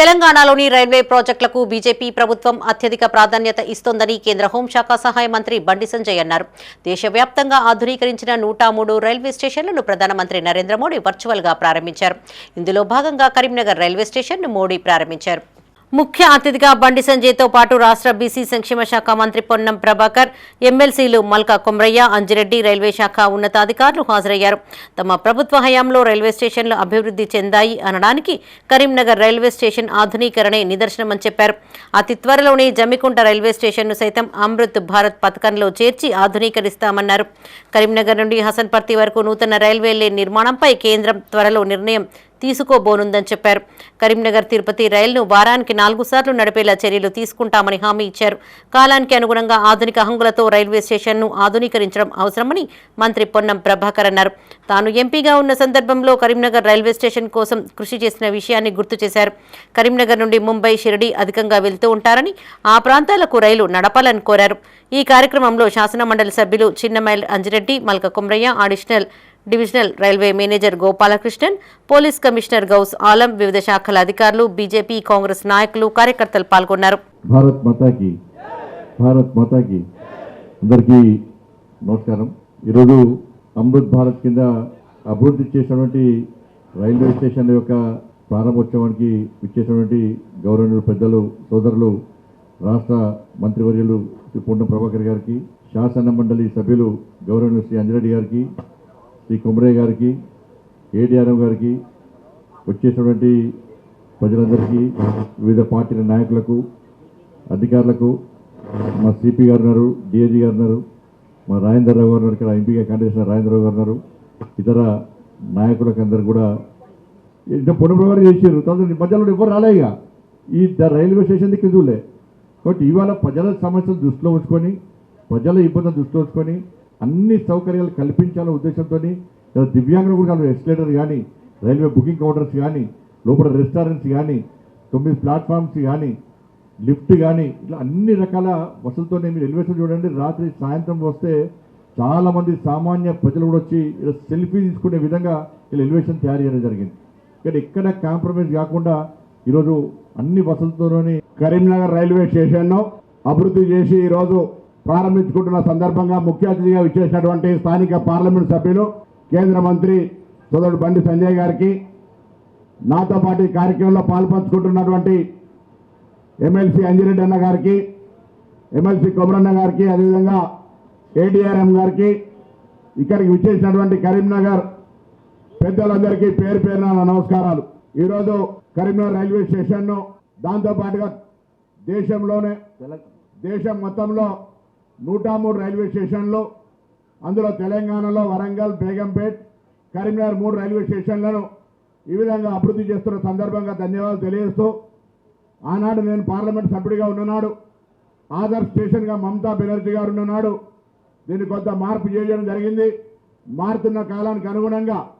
తెలంగాణలోని రైల్వే ప్రాజెక్టులకు బీజేపీ ప్రభుత్వం అత్యధిక ప్రాధాన్యత ఇస్తోందని కేంద్ర హోంశాఖ సహాయ మంత్రి బండి సంజయ్ అన్నారు. దేశవ్యాప్తంగా ఆధునీకరించిన నూట మూడు రైల్వే స్టేషన్లను ప్రధానమంత్రి నరేంద్ర మోడీ వర్చువల్గా ప్రారంభించారు. ఇందులో భాగంగా కరీంనగర్ రైల్వే స్టేషన్ను మోడీ ప్రారంభించారు. ముఖ్య అతిథిగా బండి సంజయ్తో పాటు రాష్ట్ర బీసీ సంక్షేమ శాఖ మంత్రి పొన్నం ప్రభాకర్ ఎమ్మెల్సీలు మల్కా కొమ్రయ్య అంజిరెడ్డి రైల్వే శాఖ ఉన్నతాధికారులు హాజరయ్యారు. తమ ప్రభుత్వ హయాంలో రైల్వే స్టేషన్లు అభివృద్ధి చెందాయి అనడానికి కరీంనగర్ రైల్వే స్టేషన్ ఆధునీకరణే నిదర్శనమని చెప్పారు. అతి త్వరలోనే జమ్మికుంట రైల్వే స్టేషన్ను సైతం అమృత్ భారత్ పథకంలో చేర్చి ఆధునీకరిస్తామన్నారు. కరీంనగర్ నుండి హసన్పర్తి వరకు నూతన రైల్వే నిర్మాణంపై కేంద్రం త్వరలో నిర్ణయం తీసుకోబోనుందని చెప్పారు. కరీంనగర్ తిరుపతి రైలును వారానికి నాలుగు సార్లు నడిపేలా చర్యలు తీసుకుంటామని హామీ ఇచ్చారు. కాలానికి అనుగుణంగా ఆధునిక హంగులతో రైల్వే స్టేషన్ను ఆధునీకరించడం అవసరమని మంత్రి పొన్నం ప్రభాకర్ అన్నారు. తాను ఎంపీగా ఉన్న సందర్భంలో కరీంనగర్ రైల్వే స్టేషన్ కోసం కృషి చేసిన విషయాన్ని గుర్తు చేశారు. కరీంనగర్ నుండి ముంబై షిరిడి అధికంగా వెళ్తూ ఉంటారని ఆ ప్రాంతాలకు రైలు నడపాలని కోరారు. ఈ కార్యక్రమంలో శాసనమండలి సభ్యులు Chinnamail Anjireddy Malka Kumraiah additional divisional railway manager Gopalakrishnan police commissioner Gous Alam వివిధ శాఖల అధికారులు బీజేపీ కాంగ్రెస్ నాయకులు కార్యకర్తలు పాల్గొన్నారు. భారత్ మాతాకి భారత్ మాతాకి అందరికీ నమస్కారం. ఈరోజు అమృత్ భారత్ కింద అభివృద్ధి చేసినటువంటి రైల్వే స్టేషన్ల యొక్క ప్రారంభోత్సవానికి ఇచ్చేసినటువంటి గౌరవనీయులు పెద్దలు సోదరులు రాష్ట్ర మంత్రివర్యులు శ్రీ పొన్నం ప్రభాకర్ గారికి శాసన మండలి సభ్యులు గౌరవనీయులు శ్రీ అంజరెడ్డి గారికి శ్రీ కుమరయ్య గారికి ఏడిఆర్ఎం గారికి వచ్చేసినటువంటి ప్రజలందరికీ వివిధ పార్టీల నాయకులకు అధికారులకు మా సిపి గారు ఉన్నారు డిఐజీ గారు ఉన్నారు మా రాజేంద్ర రావు గారు ఉన్నారు ఇక్కడ ఎంపీగా కంటెస్ట్ రాజేంద్ర గారు ఉన్నారు ఇతర నాయకులకు అందరు కూడా ఇంత పునర్వ్యవహారం చేశారు. తర్వాత మధ్యలో ఎవరు రాలేగా ఈ రైల్వే స్టేషన్ దగ్గర చూలే కాబట్టి ఇవాళ ప్రజల సమస్యలు దృష్టిలో ఉంచుకొని ప్రజల ఇబ్బందులు దృష్టిలో ఉంచుకొని అన్ని సౌకర్యాలు కల్పించాలనే ఉద్దేశంతో దివ్యాంగులు కూడా ఎస్కలేటర్ కానీ రైల్వే బుకింగ్ కౌంటర్స్ కానీ లోపల రెస్టారెంట్స్ కానీ తొమ్మిది ప్లాట్ఫామ్స్ కానీ లిఫ్ట్ కానీ ఇట్లా అన్ని రకాల వసతులతోనే మీరు ఎలివేషన్ చూడండి. రాత్రి సాయంత్రం వస్తే చాలామంది సామాన్య ప్రజలు కూడా వచ్చి ఇలా సెల్ఫీ తీసుకునే విధంగా ఇలా ఎలివేషన్ తయారు చేయడం జరిగింది. ఇక్కడ ఎక్కడ కాంప్రమైజ్ కాకుండా ఈరోజు అన్ని వసతులతోనే కరీంనగర్ రైల్వే స్టేషన్ను అభివృద్ధి చేసి ఈరోజు ప్రారంభించుకుంటున్న సందర్భంగా ముఖ్య అతిథిగా విచ్చేసినటువంటి స్థానిక పార్లమెంట్ సభ్యులు కేంద్ర మంత్రి సోదరుడు బండి సంజయ్ గారికి నాతో పాటు ఈ కార్యక్రమంలో పాల్పంచుకుంటున్నటువంటి ఎమ్మెల్సీ అంజిరెడ్డి అన్న గారికి ఎమ్మెల్సీ కొమరన్న గారికి అదేవిధంగా ఏడీఆర్ఎం గారికి ఇక్కడికి విచ్చేసినటువంటి కరీంనగర్ పెద్దలందరికీ పేరు పేరున నమస్కారాలు. ఈరోజు కరీంనగర్ రైల్వే స్టేషన్ను దాంతోపాటుగా దేశంలోనే దేశం మొత్తంలో నూట మూడు రైల్వే స్టేషన్లు అందులో తెలంగాణలో వరంగల్ బేగంపేట్ కరీంనగర్ మూడు రైల్వే స్టేషన్లను ఈ విధంగా అభివృద్ధి చేస్తున్న సందర్భంగా ధన్యవాదాలు తెలియజేస్తూ ఆనాడు నేను పార్లమెంట్ సభ్యుడిగా ఉన్ననాడు ఆదర్శ్ స్టేషన్గా మమతా బెనర్జీ గారు ఉన్ననాడు దీన్ని కొంత మార్పు చేయడం జరిగింది. మారుతున్న కాలానికి అనుగుణంగా